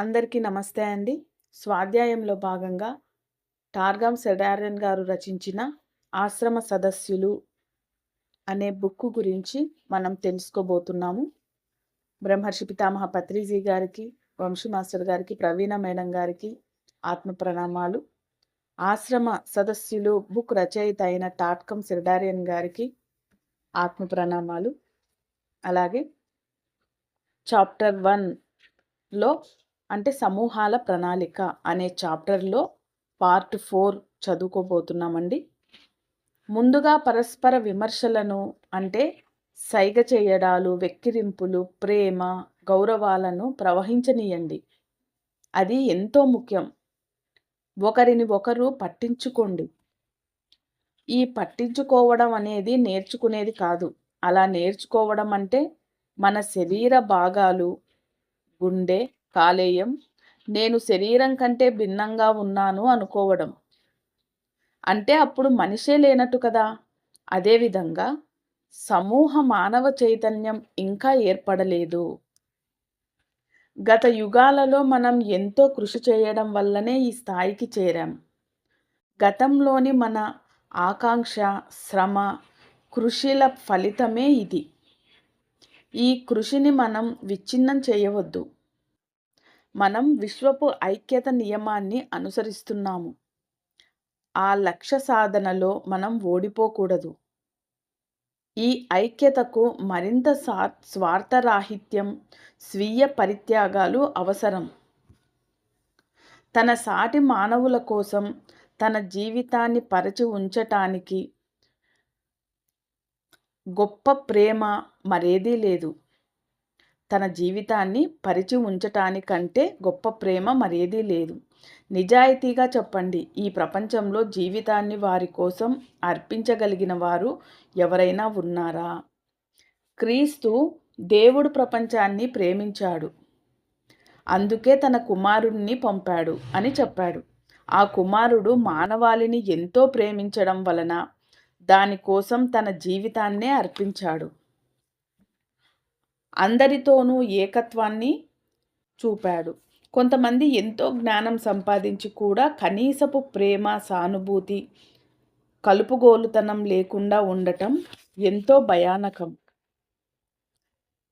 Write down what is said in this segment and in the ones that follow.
అందరికీ నమస్తే అండి. స్వాధ్యాయంలో భాగంగా టార్గామ్ సెడారియన్ గారు రచించిన 'ఆశ్రమ సదస్సులు' అనే బుక్కు గురించి మనం తెలుసుకోబోతున్నాము. బ్రహ్మర్షి పితామహ పత్రిజీ గారికి, వంశీ మాస్టర్ గారికి, ప్రవీణ మేడం గారికి ఆత్మ ప్రణామాలు. 'ఆశ్రమ సదస్సులు' బుక్ రచయిత అయిన టాట్కం సెడారియన్ గారికి ఆత్మ ప్రణామాలు. అలాగే చాప్టర్ వన్లో అంటే సమూహాల ప్రణాళిక అనే చాప్టర్లో పార్ట్ ఫోర్ చదువుకోబోతున్నామండి. ముందుగా పరస్పర విమర్శలను అంటే సైగ చేయడాలు, వెక్కిరింపులు, ప్రేమ, గౌరవాలను ప్రవహించనీయండి. అది ఎంతో ముఖ్యం. ఒకరిని ఒకరు పట్టించుకోండి. ఈ పట్టించుకోవడం అనేది నేర్చుకునేది కాదు. అలా నేర్చుకోవడం అంటే మన శరీర భాగాలు గుండె, కాలేయం నేను శరీరం కంటే భిన్నంగా ఉన్నాను అనుకోవడం. అంటే అప్పుడు మనిషే లేనట్టు కదా! అదేవిధంగా సమూహ మానవ చైతన్యం ఇంకా ఏర్పడలేదు. గత యుగాలలో మనం ఎంతో కృషి చేయడం వల్లనే ఈ స్థాయికి చేరాం. గతంలోని మన ఆకాంక్ష, శ్రమ, కృషిల ఫలితమే ఇది. ఈ కృషిని మనం విచ్ఛిన్నం చేయవద్దు. మనం విశ్వపు ఐక్యత నియమాన్ని అనుసరిస్తున్నాము. ఆ లక్ష్య సాధనలో మనం ఓడిపోకూడదు. ఈ ఐక్యతకు మరింత సా స్వార్థరాహిత్యం, స్వీయ పరిత్యాగాలు అవసరం. తన సాటి మానవుల కోసం తన జీవితాన్ని పరచి ఉంచటానికి గొప్ప ప్రేమ మరేదీ లేదు. తన జీవితాన్ని పరిచి ఉంచటానికంటే గొప్ప ప్రేమ మరేదీ లేదు. నిజాయితీగా చెప్పండి. ఈ ప్రపంచంలో జీవితాన్ని వారి కోసం అర్పించగలిగిన వారు ఎవరైనా ఉన్నారా? క్రీస్తు దేవుడు ప్రపంచాన్ని ప్రేమించాడు. అందుకే తన కుమారుణ్ణి పంపాడు అని చెప్పాడు. ఆ కుమారుడు మానవాళిని ఎంతో ప్రేమించడం వలన దాని కోసం తన జీవితాన్నే అర్పించాడు. అందరితోనూ ఏకత్వాన్ని చూపాడు. కొంతమంది ఎంతో జ్ఞానం సంపాదించి కూడా కనీసపు ప్రేమ, సానుభూతి, కలుపుగోలుతనం లేకుండా ఉండటం ఎంతో భయానకం.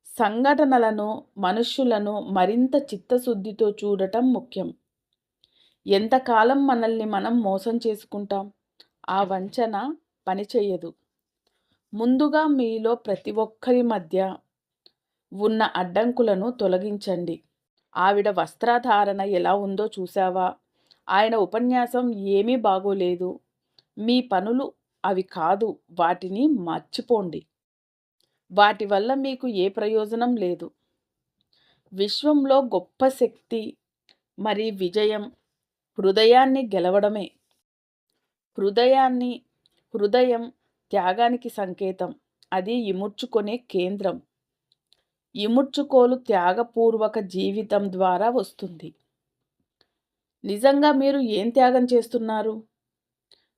సంఘటనలను, మనుష్యులను మరింత చిత్తశుద్ధితో చూడటం ముఖ్యం. ఎంతకాలం మనల్ని మనం మోసం చేసుకుంటాం? ఆ వంచన పనిచేయదు ముందుగా మీలో ప్రతి ఒక్కరి మధ్య ఉన్న అడ్డంకులను తొలగించండి. ఆవిడ వస్త్రధారణ ఎలా ఉందో చూశావా? ఆయన ఉపన్యాసం ఏమీ బాగోలేదు. మీ పనులు అవి కాదు వాటిని మర్చిపోండి. వాటి వల్ల మీకు ఏ ప్రయోజనం లేదు. విశ్వంలో గొప్ప శక్తి మరి విజయం హృదయాన్ని గెలవడమే. హృదయాన్ని హృదయం త్యాగానికి సంకేతం. అది ఇముడ్చుకునే కేంద్రం. ఇముడ్చుకోలు త్యాగపూర్వక జీవితం ద్వారా వస్తుంది. నిజంగా మీరు ఏం త్యాగం చేస్తున్నారు?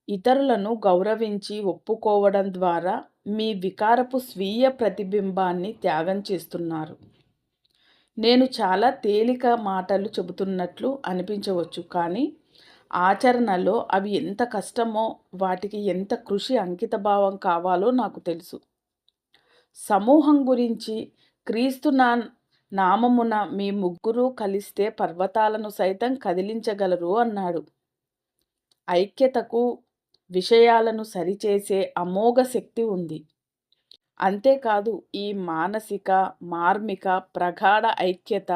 ఇతరులను గౌరవించి ఒప్పుకోవడం ద్వారా మీ వికారపు స్వీయ ప్రతిబింబాన్ని త్యాగం చేస్తున్నారు. నేను చాలా తేలిక మాటలు చెబుతున్నట్లు అనిపించవచ్చు కానీ ఆచరణలో అవి ఎంత కష్టమో, వాటికి ఎంత కృషి అంకితభావం కావాలో నాకు తెలుసు. సమూహం గురించి క్రీస్తు నా నామమున మీ ముగ్గురూ కలిస్తే పర్వతాలను సైతం కదిలించగలరు అన్నాడు. ఐక్యతకు విషయాలను సరిచేసే అమోఘ శక్తి ఉంది. అంతేకాదు ఈ మానసిక, మార్మిక ప్రగాఢ ఐక్యత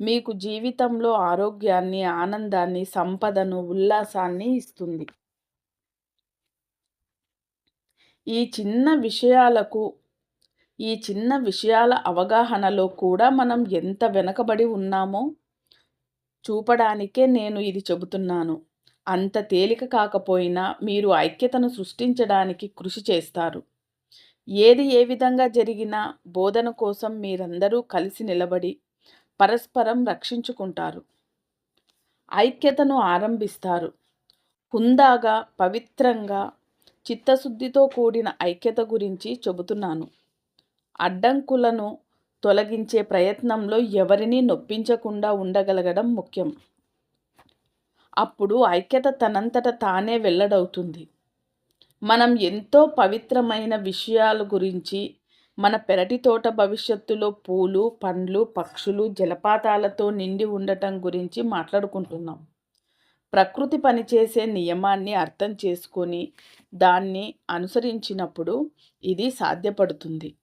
మీకు జీవితంలో ఆరోగ్యాన్ని, ఆనందాన్ని, సంపదను, ఉల్లాసాన్ని ఇస్తుంది. ఈ చిన్న విషయాలకు ఈ చిన్న విషయాల అవగాహనలో కూడా మనం ఎంత వెనకబడి ఉన్నామో చూపడానికే నేను ఇది చెబుతున్నాను. అంత తేలిక కాకపోయినా మీరు ఐక్యతను సృష్టించడానికి కృషి చేస్తారు. ఏది ఏ విధంగా జరిగినా బోధన కోసం మీరందరూ కలిసి నిలబడి పరస్పరం రక్షించుకుంటారు. ఐక్యతను ఆరంభిస్తారు. హుందాగా, పవిత్రంగా, చిత్తశుద్ధితో కూడిన ఐక్యత గురించి చెబుతున్నాను. అడ్డంకులను తొలగించే ప్రయత్నంలో ఎవరినీ నొప్పించకుండా ఉండగలగడం ముఖ్యం. అప్పుడు ఐక్యత తనంతట తానే వెల్లడవుతుంది. మనం ఎంతో పవిత్రమైన విషయాల గురించి మన పెరటి తోట భవిష్యత్తులో పూలు పండ్లు పక్షులు జలపాతాలతో నిండి ఉండటం గురించి మాట్లాడుకుంటున్నాం. ప్రకృతి పనిచేసే నియమాన్ని అర్థం చేసుకొని దాన్ని అనుసరించినప్పుడు ఇది సాధ్యపడుతుంది.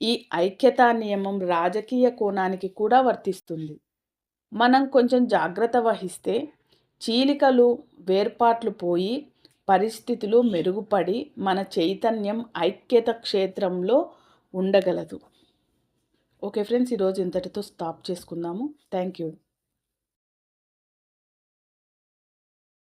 ఈ ఐక్యతా నియమం రాజకీయ కోణానికి కూడా వర్తిస్తుంది. మనం కొంచెం జాగ్రత్త వహిస్తే చీలికలు వేర్పాట్లు పోయి పరిస్థితులు మెరుగుపడి మన చైతన్యం ఐక్యత క్షేత్రంలో ఉండగలదు. ఓకే ఫ్రెండ్స్ ఈరోజు ఇంతటితో స్టాప్ చేసుకుందాము. Thank you